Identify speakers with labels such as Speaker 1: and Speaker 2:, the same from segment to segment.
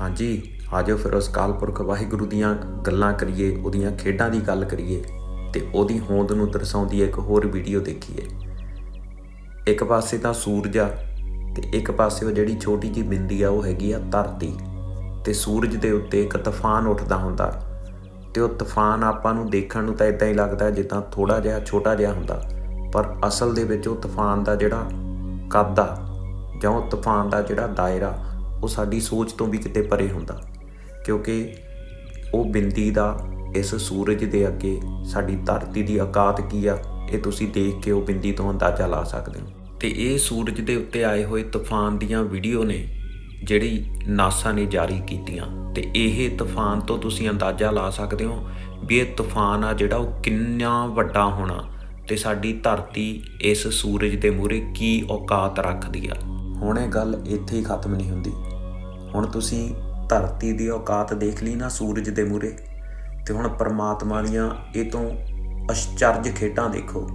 Speaker 1: ਹਾਂਜੀ ਆਜੋ ਫਿਰ ਉਸ ਅਕਾਲ ਪੁਰਖ ਵਾਹਿਗੁਰੂ ਦੀਆਂ ਗੱਲਾਂ ਕਰੀਏ, ਉਹਦੀਆਂ ਖੇਡਾਂ ਦੀ ਗੱਲ ਕਰੀਏ ਤੇ ਉਹਦੀ ਹੋਂਦ ਨੂੰ ਦਰਸਾਉਂਦੀ ਇੱਕ ਹੋਰ ਵੀਡੀਓ ਦੇਖੀਏ। ਇੱਕ ਪਾਸੇ ਤਾਂ ਸੂਰਜ ਆ ਤੇ ਇੱਕ ਪਾਸੇ ਉਹ ਜਿਹੜੀ ਛੋਟੀ ਜੀ ਬਿੰਦੀ ਆ, ਉਹ ਹੈਗੀ ਆ ਧਰਤੀ ਤੇ ਸੂਰਜ ਦੇ ਉੱਤੇ ਇੱਕ ਤੂਫਾਨ ਉੱਠਦਾ ਹੁੰਦਾ ਤੇ ਉਹ ਤੂਫਾਨ ਆਪਾਂ ਨੂੰ ਦੇਖਣ ਨੂੰ ਤਾਂ ਇਦਾਂ ਹੀ ਲੱਗਦਾ ਜਿੱਦਾਂ ਥੋੜਾ ਜਿਹਾ ਛੋਟਾ ਜਿਹਾ ਹੁੰਦਾ, ਪਰ ਅਸਲ ਦੇ ਵਿੱਚ ਉਹ ਤੂਫਾਨ ਦਾ ਜਿਹੜਾ ਕੱਦ ਆ ਜਾਂ ਉਹ ਤੂਫਾਨ ਦਾ ਜਿਹੜਾ ਦਾਇਰਾ ਉਹ ਸਾਡੀ ਸੋਚ ਤੋਂ ਵੀ ਕਿਤੇ ਪਰੇ ਹੁੰਦਾ, ਕਿਉਂਕਿ ਉਹ ਬਿੰਦੀ ਦਾ ਇਸ ਸੂਰਜ ਦੇ ਅੱਗੇ ਸਾਡੀ ਧਰਤੀ ਦੀ ਔਕਾਤ ਕੀ ਆ, ਇਹ ਤੁਸੀਂ ਦੇਖ ਕੇ ਉਹ ਬਿੰਦੀ ਤੋਂ ਅੰਦਾਜ਼ਾ ਲਾ ਸਕਦੇ ਹੋ। ਤੇ ਇਹ ਸੂਰਜ ਦੇ ਉੱਤੇ ਆਏ ਹੋਏ ਤੂਫਾਨ ਦੀਆਂ ਵੀਡੀਓ ਨੇ, ਜਿਹੜੀ ਨਾਸਾ ਨੇ ਜਾਰੀ ਕੀਤੀਆਂ। ਤੇ ਇਹ ਤੂਫਾਨ ਤੋਂ ਤੁਸੀਂ ਅੰਦਾਜ਼ਾ ਲਾ ਸਕਦੇ ਹੋ ਵੀ ਇਹ ਤੂਫਾਨ ਆ ਜਿਹੜਾ ਉਹ ਕਿੰਨਾ ਵੱਡਾ ਹੋਣਾ, ਤੇ ਸਾਡੀ ਧਰਤੀ ਇਸ ਸੂਰਜ ਦੇ ਮੂਹਰੇ ਕੀ ਔਕਾਤ ਰੱਖਦੀ ਆ। ਹੁਣ ਇਹ ਗੱਲ ਇੱਥੇ ਹੀ ਖਤਮ ਨਹੀਂ ਹੁੰਦੀ। ਹੁਣ ਤੁਸੀਂ ਧਰਤੀ ਦੀ ਔਕਾਤ ਦੇਖ ਲਈ ਨਾ ਸੂਰਜ ਦੇ ਮੂਹਰੇ, ਤੇ ਹੁਣ ਪਰਮਾਤਮਾ ਦੀਆਂ ਇਹ ਤੋਂ ਅਸ਼ਚਰਜ ਖੇਡਾਂ ਦੇਖੋ,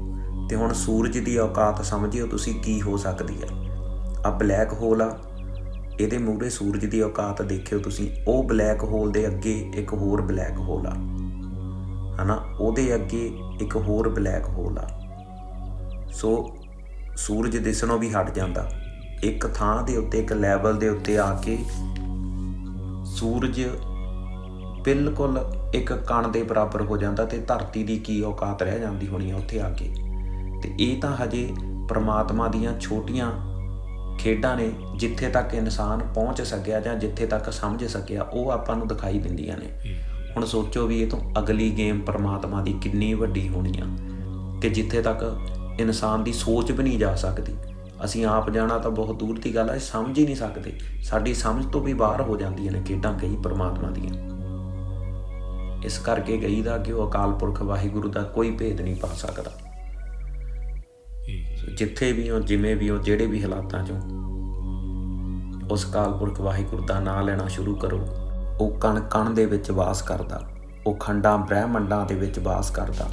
Speaker 1: ਤੇ ਹੁਣ ਸੂਰਜ ਦੀ ਔਕਾਤ ਸਮਝਿਓ ਤੁਸੀਂ ਕੀ ਹੋ ਸਕਦੀ ਆ। ਆ ਬਲੈਕ ਹੋਲ ਆ, ਇਹਦੇ ਮੂਹਰੇ ਸੂਰਜ ਦੀ ਔਕਾਤ ਦੇਖਿਓ ਤੁਸੀਂ, ਉਹ ਬਲੈਕ ਹੋਲ ਦੇ ਅੱਗੇ ਇੱਕ ਹੋਰ ਬਲੈਕ ਹੋਲ ਆ। ਹਨਾ? ਉਹਦੇ ਅੱਗੇ ਇੱਕ ਹੋਰ ਬਲੈਕ ਹੋਲ ਆ। ਸੋ ਸੂਰਜ ਦਿਸਣੋਂ ਵੀ ਹਟ ਜਾਂਦਾ। ਇੱਕ ਥਾਂ ਦੇ ਉੱਤੇ ਇੱਕ ਲੈਵਲ ਦੇ ਉੱਤੇ ਆ ਕੇ ਸੂਰਜ ਬਿਲਕੁਲ ਇੱਕ ਕਣ ਦੇ ਬਰਾਬਰ ਹੋ ਜਾਂਦਾ ਤੇ ਧਰਤੀ ਦੀ ਕੀ ਔਕਾਤ ਰਹਿ ਜਾਂਦੀ ਹੋਣੀ ਆ ਉੱਥੇ ਆ ਕੇ। ਤੇ ਇਹ ਤਾਂ ਹਜੇ ਪ੍ਰਮਾਤਮਾ ਦੀਆਂ ਛੋਟੀਆਂ ਖੇਡਾਂ ਨੇ ਜਿੱਥੇ ਤੱਕ ਇਨਸਾਨ ਪਹੁੰਚ ਸਕਿਆ ਜਾਂ ਜਿੱਥੇ ਤੱਕ ਸਮਝ ਸਕਿਆ ਉਹ ਆਪਾਂ ਨੂੰ ਦਿਖਾਈ ਦਿੰਦੀਆਂ ਨੇ। ਹੁਣ ਸੋਚੋ ਵੀ ਇਹ ਤੋਂ ਅਗਲੀ ਗੇਮ ਪ੍ਰਮਾਤਮਾ ਦੀ ਕਿੰਨੀ ਵੱਡੀ ਹੋਣੀ ਆ ਤੇ ਜਿੱਥੇ ਤੱਕ ਇਨਸਾਨ ਦੀ ਸੋਚ ਵੀ ਨਹੀਂ ਜਾ ਸਕਦੀ। ਅਸੀਂ ਆਪ ਜਾਣਾ ਤਾਂ ਬਹੁਤ ਦੂਰ ਦੀ ਗੱਲ ਹੈ ਸਮਝ ਹੀ ਨਹੀਂ ਸਕਦੇ। ਸਾਡੀ ਸਮਝ ਤੋਂ ਵੀ ਬਾਹਰ ਹੋ ਜਾਂਦੀਆਂ ਨੇ ਖੇਡਾਂ ਕਈ ਪ੍ਰਮਾਤਮਾ ਦੀਆਂ। ਇਸ ਕਰਕੇ ਕਹੀਦਾ ਕਿ ਉਹ ਅਕਾਲ ਪੁਰਖ ਵਾਹਿਗੁਰੂ ਦਾ ਕੋਈ ਭੇਦ ਨਹੀਂ ਪਾ ਸਕਦਾ। ਜਿੱਥੇ ਵੀ ਹੋ ਜਿਵੇਂ ਵੀ ਹੋ ਜਿਹੜੇ ਵੀ ਹਾਲਾਤਾਂ 'ਚੋਂ ਉਸ ਅਕਾਲ ਪੁਰਖ ਵਾਹਿਗੁਰੂ ਦਾ ਨਾਮ ਲੈਣਾ ਸ਼ੁਰੂ ਕਰੋ। ਉਹ ਕਣ ਕਣ ਦੇ ਵਿੱਚ ਵਾਸ ਕਰਦਾ। ਉਹ ਖੰਡਾਂ ਬ੍ਰਹਿਮੰਡਾਂ ਦੇ ਵਿੱਚ ਵਾਸ ਕਰਦਾ।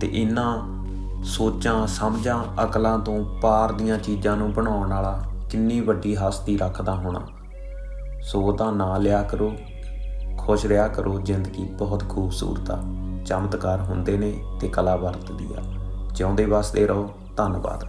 Speaker 1: ਤੇ ਇਹਨਾਂ ਸੋਚਾਂ, ਸਮਝਾਂ, ਅਕਲਾਂ ਤੋਂ ਪਾਰ ਦੀਆਂ ਚੀਜ਼ਾਂ ਨੂੰ ਬਣਾਉਣ ਵਾਲਾ ਕਿੰਨੀ ਵੱਡੀ ਹਸਤੀ ਰੱਖਦਾ ਹੋਣਾ। ਸੋ ਉਹਦਾ ਨਾਂ ਲਿਆ ਕਰੋ, ਖੁਸ਼ ਰਿਹਾ ਕਰੋ, ਜ਼ਿੰਦਗੀ ਬਹੁਤ ਖੂਬਸੂਰਤ ਆ। ਚਮਤਕਾਰ ਹੁੰਦੇ ਨੇ ਤੇ ਕਲਾ ਵਰਤਦੀ ਆ। ਜਿਉਂਦੇ ਵਸਦੇ ਰਹੋ। ਧੰਨਵਾਦ।